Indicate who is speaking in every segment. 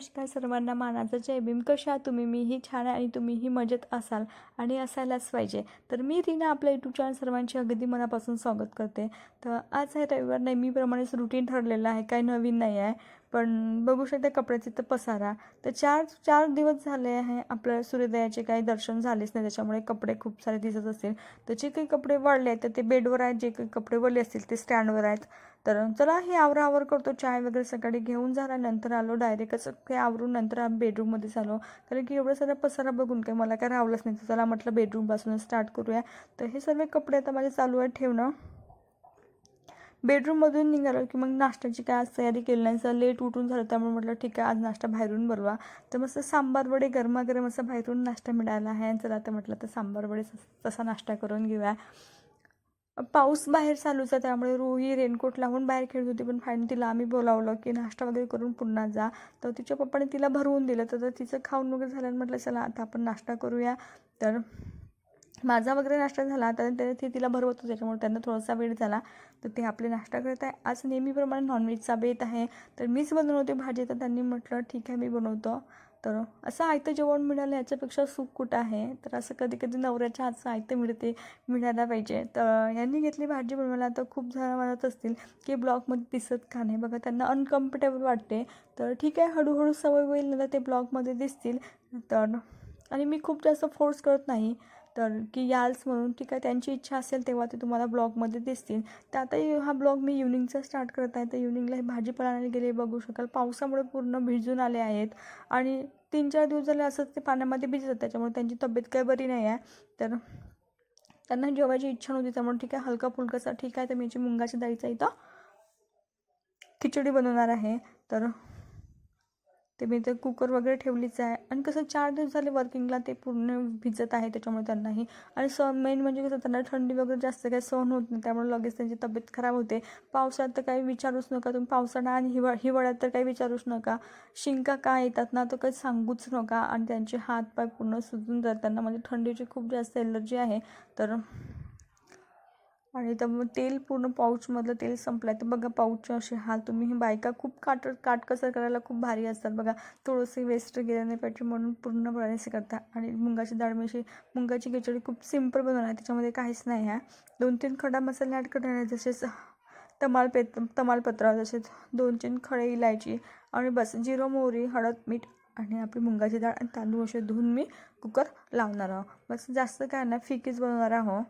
Speaker 1: सर्वांना. मानाचं जय भीम. कशा तुम्ही? मीही छान आणि तुम्हीही मजेत असाल आणि असायलाच पाहिजे. तर मी रीना आपल्या यूट्यूब चॅनल सर्वांचे अगदी मनापासून स्वागत करते. तर आज आहे रविवार. नेहमीप्रमाणेच रुटीन ठरलेलं आहे. काही नवीन नाही आहे. पण बघू शकता कपड्याचे तर पसारा. तर चार चार दिवस झाले आहे. आपल्या सूर्योदयाचे काही दर्शन झालेच नाही. त्याच्यामुळे कपडे खूप सारे दिसत असतील. तर जे काही कपडे वाढले आहेत तर ते बेडवर आहेत. जे काही कपडे वळले असतील ते स्टँडवर आहेत. तर चला हे आवरावर करतो. चाय वगैरे सकाळी घेऊन झाल्यानंतर आलो. डायरेक्टच हे आवरून नंतर आम्ही बेडरूममध्येच आलो. कारण की एवढं सारा पसारा बघून काय मला काय रावलंच नाही. तर चला म्हटलं बेडरूमपासूनच स्टार्ट करूया. तर हे सर्व कपडे आता माझे चालू आहे ठेवणं. बेडरूममधून निघालो की मग नाश्त्याची काय आज तयारी केली नाही. सर लेट उठून झालं त्यामुळे म्हटलं ठीक आहे आज नाश्ता बाहेरून बरवा तर मस्त सांबार वडे गरमागरम असं बाहेरून नाश्ता मिळाला आहे. आणि चला तर म्हटलं तर सांबार वडे तसा नाश्ता करून घेऊया. पाऊस बाहेर चालूच आहे त्यामुळे रोही रेनकोट लावून बाहेर खेळत होती पण फाईन तिला आम्ही बोलावलं की नाश्ता वगैरे करून पुन्हा जा. तर तिच्या पप्पाने तिला भरवून दिलं तर तिचं खाऊन वगैरे झालं म्हटलं चला आता आपण नाश्ता करूया. तर माझा वगैरे नाश्ता झाला तर ते ते तिला भरवत होतं त्याच्यामुळे त्यांना थोडासा वेळ झाला. तर ते आपले नाश्ता करत आहे. आज नेहमीप्रमाणे नॉनव्हेजचा बेत आहे. तर मीच बनवते भाजी तर त्यांनी म्हटलं ठीक आहे मी बनवतो. तर असं आयतं जेवण मिळालं याच्यापेक्षा सुख कुठं आहे? तर असं कधी कधी नवऱ्याच्या हातचं आयतं मिळते मिळायला पाहिजे. तर यांनी घेतली भाजी बनवायला तर खूप जण म्हणत असतील की ब्लॉगमध्ये दिसत का नाही? बघा त्यांना अनकम्फर्टेबल वाटते. तर ठीक आहे हळूहळू सवय होईल नंतर ते ब्लॉगमध्ये दिसतील. तर आणि मी खूप जास्त फोर्स करत नाही. तर की याल्स म्हणून ठीक आहे त्यांची इच्छा असेल तेव्हा ते तुम्हाला ब्लॉगमध्ये दिसतील. तर आता हा ब्लॉग मी इव्हनिंगचा स्टार्ट करत आहे. तर इव्हनिंगला हे भाजीपाला गेले बघू शकाल. पावसामुळे पूर्ण भिजून आले आहेत. आणि तीन चार दिवस झाले असंच ते पाण्यामध्ये भिजतात त्याच्यामुळे त्यांची तब्येत काही बरी नाही आहे. तर त्यांना जेवायची इच्छा नव्हती त्यामुळे ठीक आहे हलका फुलकासा ठीक आहे तर मी याची मुंगाच्या डाळीचा इथं खिचडी बनवणार आहे. तर ते मी ते कुकर वगैरे ठेवलीच आहे. आणि कसं चार दिवस झाले वर्किंगला ते पूर्ण भिजत आहे त्याच्यामुळे त्यांनाही. आणि स मेन म्हणजे कसं त्यांना थंडी वगैरे जास्त काही सहन होत नाही त्यामुळे लगेच त्यांची तब्येत खराब होते. पावसाळ्यात तर काही विचारूच नका तुम्ही पावसाळा आणि हिवा हिवाळ्यात तर काही विचारूच नका. शिंका काय येतात ना तर काही सांगूच नका. आणि त्यांचे हात पाय पूर्ण सुजून जातात. त्यांना म्हणजे थंडीची खूप जास्त एलर्जी आहे. तर आणि तर मग तेल पूर्ण पाऊचमधलं तेल संपलं आहे तर बघा पाऊचचे असे हाल तुम्ही. ही बायका खूप काट काटकसर करायला खूप भारी असतात बघा. थोडंसं वेस्ट गेलं नाही पाहिजे म्हणून पूर्ण असे करता आणि मुंगाची डाळ मिशी मुंगाची खिचडी खूप सिंपल बनवणार आहे. त्याच्यामध्ये काहीच नाही आहे. दोन तीन खडा मसाले ॲड करणार आहे. जसेच तमालपे तमालपत्र जसे दोन तीन खडे इलायची आणि बस जिरो मोहरी हळद मीठ आणि आपली मुंगाची डाळ आणि तांदूळ असे धुवून मी कुकर लावणार आहो. बस जास्त काय ना फिकीच बनवणार आहो.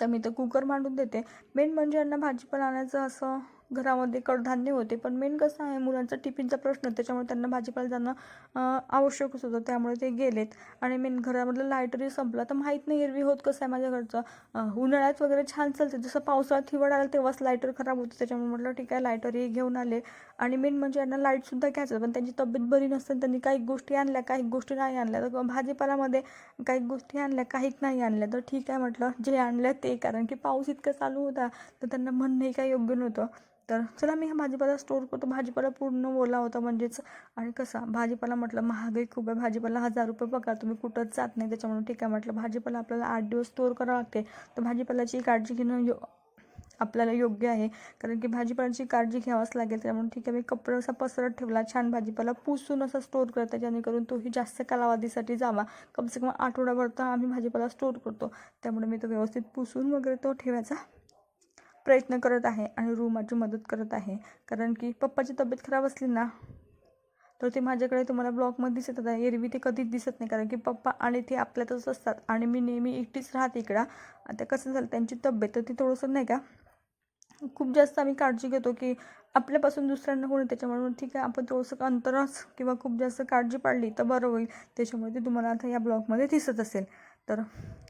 Speaker 1: तर मी तर कुकर मांडून देते. मेन म्हणजे यांना भाजीपाला आणायचं असं घरामध्ये कडधान्य होते. पण मेन कसं आहे मुलांचा टिफिनचा प्रश्न त्याच्यामुळे त्यांना भाजीपाला जाणं आवश्यकच होतं त्यामुळे ते गेलेत. आणि मेन घरामधलं लायटरी संपलं. तर माहीत नाही एरवी होत कसं आहे माझ्या घरचं. उन्हाळ्यात वगैरे छान चालते. जसं पावसाळ्यात हिवाळ आला तेव्हाच लायटर खराब होतं. त्याच्यामुळे म्हटलं ठीक आहे लायटरही घेऊन आले. आणि मेन म्हणजे यांना लाईटसुद्धा घ्यायचं. पण त्यांची तब्येत बरी नसते त्यांनी काही गोष्टी आणल्या काही गोष्टी नाही आणल्या. तर भाजीपाल्यामध्ये काही गोष्टी आणल्या काहीच नाही आणल्या. तर ठीक आहे म्हटलं जे आणलं ते. कारण की पाऊस इतका चालू होता तर त्यांना म्हणणंही काही योग्य नव्हतं. तर चला मी हा भाजीपाला स्टोर करतो. भाजीपाला पूर्ण ओला होता म्हणजेच आणि कसा? भाजीपाला म्हटलं महागाई खूप आहे. भाजीपाला हजार रुपये पगार. तुम्ही कुठंच जात नाही त्याच्यामुळे ठीक आहे म्हटलं. भाजीपाला आपल्याला आठ दिवस स्टोर करावं लागते. तर भाजीपाल्याची काळजी घेणं यो आपल्याला योग्य आहे. कारण की भाजीपाल्याची काळजी घ्यावाच लागेल त्यामुळे ठीक आहे. मी कपडा असा पसरत ठेवला. छान भाजीपाला पुसून असा स्टोर करता जेणेकरून तोही जास्त कालावधीसाठी जावा. कमसे कम आठवडाभर तर आम्ही भाजीपाला स्टोर करतो. त्यामुळे मी तो व्यवस्थित पुसून वगैरे तो ठेवायचा. प्रयत्न करत आहे आणि रूमाची मदत करत आहे. कारण की पप्पाची तब्येत खराब असली ना तर ते माझ्याकडे तुम्हाला ब्लॉगमध्ये दिसत आहे एरवी ते कधीच दिसत नाही. कारण की पप्पा आणि ते आपल्यातच असतात आणि मी नेहमी एकटीच राहते इकडं. आता कसं झालं त्यांची तब्येत तर ती थोडंसं नाही का? खूप जास्त आम्ही काळजी घेतो की आपल्यापासून दुसऱ्यांना होणे. त्याच्यामुळे ठीक आहे आपण थोडंसं अंतरच किंवा खूप जास्त काळजी पाडली तर बरं होईल. त्याच्यामुळे ते तुम्हाला आता या ब्लॉगमध्ये दिसत असेल. तर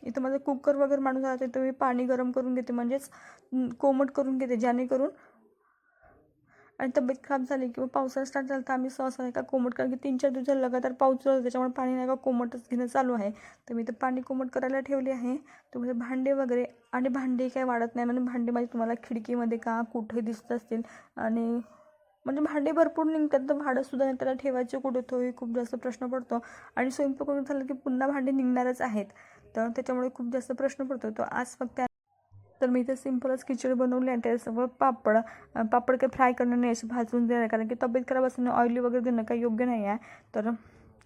Speaker 1: इथं माझं कुकर वगैरे माणूस आहे तर मी पाणी गरम करून घेते म्हणजेच कोमट करून घेते जेणेकरून आणि तब्येत खराब झाली किंवा पावसाळा स्टार्ट झाला तर आम्ही सहसा नाही का कोमट कारण की तीन चार दिवस लगातार पाऊस चालू त्याच्यामुळे पाणी नाही का कोमटच घेणं चालू आहे. तर मी तर पाणी कोमट करायला ठेवले आहे. तुम्ही भांडे वगैरे आणि भांडे काही वाढत नाही म्हणजे भांडे माझे तुम्हाला खिडकीमध्ये का कुठे दिसत असतील आणि म्हणजे भांडे भरपूर निघतात तर भाडंसुद्धा नाही त्याला ठेवायचे कुठे? तोही खूप जास्त प्रश्न पडतो. आणि स्वयंपाक करून झालं की पुन्हा भांडे निघणारच आहेत. तर त्याच्यामुळे खूप जास्त प्रश्न पडतो. तो आज फक्त तर मी इथे सिम्पलच खिचडी बनवली आणि त्याच्यासोबत पापड पापड काही फ्राय करणं नाही असं भाजून देणार कारण की तब्येत खराब असणं ऑइली वगैरे देणं काही योग्य नाही आहे. तर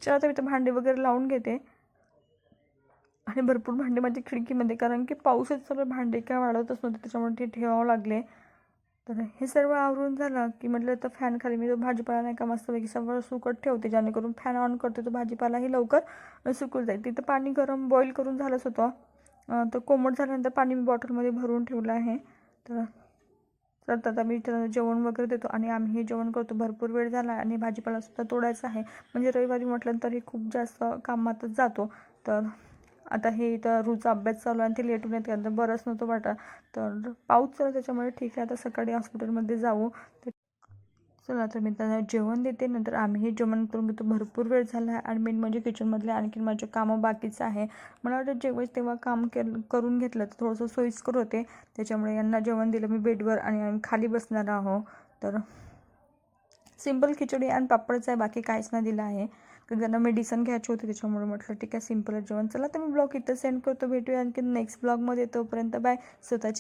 Speaker 1: चला तर मी तर भांडे वगैरे लावून घेते. आणि भरपूर भांडे माझ्या खिडकीमध्ये कारण की पाऊसच सगळं भांडे काय वाढवतच नव्हते त्याच्यामुळे ते ठेवावं लागले. तर हे सर्व आवरून झालं की म्हटलं तर फॅन खाली मी तो भाजीपाला नाही का मस्तपैकी सगळं सुकट ठेवते जेणेकरून फॅन ऑन करते तो भाजीपालाही लवकर सुकून जाईल. तिथं पाणी गरम बॉईल करून झालंच होतं. तर कोमट झाल्यानंतर पाणी मी बॉटलमध्ये भरून ठेवलं आहे. तर तर आता मी त्याला जेवण वगैरे देतो आणि आम्ही हे जेवण करतो. भरपूर वेळ झाला आणि भाजीपालासुद्धा तोडायचा आहे. म्हणजे रविवारी म्हटलं तर हे खूप जास्त कामातच जातो. तर आता हे इथं रोजचा अभ्यास चालू आहे आणि ते लेट येते. आता बरंच नव्हतं वाटत. तर पाऊस चालू त्याच्यामुळे ठीक आहे. आता सकाळी हॉस्पिटलमध्ये जाऊ. तर चला तर मी त्यांना जेवण देते. नंतर आम्ही जेवण करून घेतो. भरपूर वेळ झाला आहे. आणि मेन म्हणजे किचनमधले आणखीन माझे कामं बाकीचं आहे. मला वाटतं जेव्हा तेव्हा काम के करून घेतलं तर थोडंसं सोयीस्कर होते. त्याच्यामुळे यांना जेवण दिलं. मी बेडवर आणि आम्ही खाली बसणार आहो तर सिंपल खिचडी आणि पापडच आहे. बाकी काहीच नाही दिलं आहे. कारण त्यांना मेडिसन घ्यायची होती त्याच्यामुळे म्हटलं ठीक आहे सिम्पलच जेवण. चला तर मी ब्लॉग इथं सेंड करतो. भेटूया आणखी नेक्स्ट ब्लॉगमध्ये तोपर्यंत बाय स्वतःची